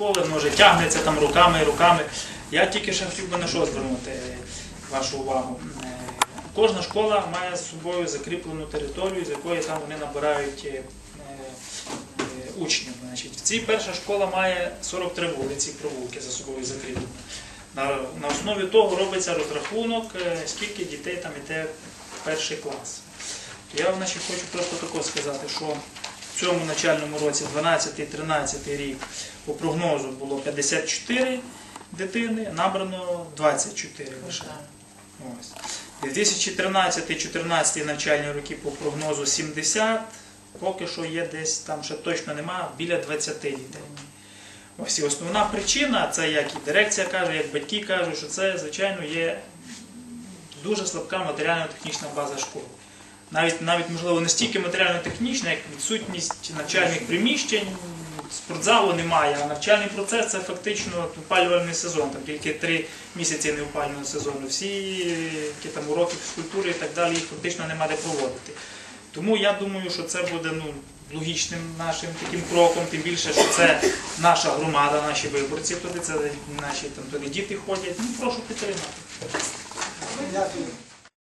школи, може тягнеться там руками і руками. Я тільки ще хотів би на що звернути вашу увагу. Е, Кожна школа має з собою закріплену територію, з якої там вони набирають е, е, учнів. Значить, в цій перша школа має 43 вулиці провулки за собою закріплені. На, основі того робиться розрахунок, е, скільки дітей там іде перший клас. Я значить, хочу просто тако сказати, що в цьому навчальному році, 12-13 рік, по прогнозу було 54 дитини, набрано 24 лише. Ось. 2013-14 навчальні роки по прогнозу 70, поки що є десь, там ще точно немає, біля 20 дітей. Ось і основна причина, це як і дирекція каже, як батьки кажуть, що це, звичайно, є дуже слабка матеріально-технічна база школи. Навіть, навіть можливо, не стільки матеріально-технічна, як відсутність навчальних приміщень, спортзалу немає, а навчальний процес це фактично опалювальний сезон, там тільки три місяці не опалювального сезону. Всі які там уроки фізкультури і так далі, їх фактично нема де проводити. Тому я думаю, що це буде ну, логічним нашим таким кроком, тим більше, що це наша громада, наші виборці туди, це наші там туди діти ходять. Ну прошу підтримати. Дякую.